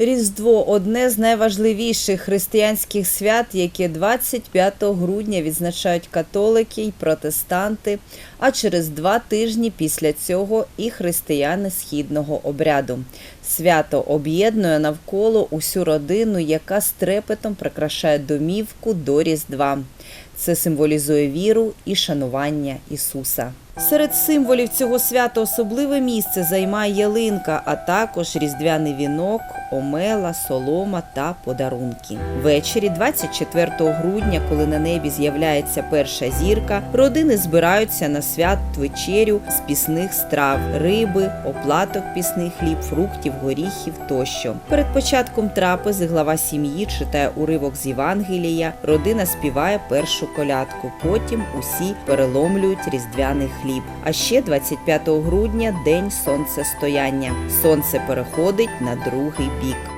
Різдво одне з найважливіших християнських свят, яке 25 грудня відзначають католики й протестанти, а через два тижні після цього і християни східного обряду. Свято об'єднує навколо усю родину, яка з трепетом прикрашає домівку до Різдва. Це символізує віру і шанування Ісуса. Серед символів цього свята особливе місце займає ялинка, а також різдвяний вінок, омела, солома та подарунки. Ввечері 24 грудня, коли на небі з'являється перша зірка, родини збираються на свят вечерю з пісних страв, риби, оплаток пісний хліб, фруктів, горіхів тощо. Перед початком трапези глава сім'ї читає уривок з Євангелія, родина співає першу колядку. Потім усі переломлюють різдвяний хліб. А ще 25 грудня день сонцестояння. Сонце переходить на другий бік.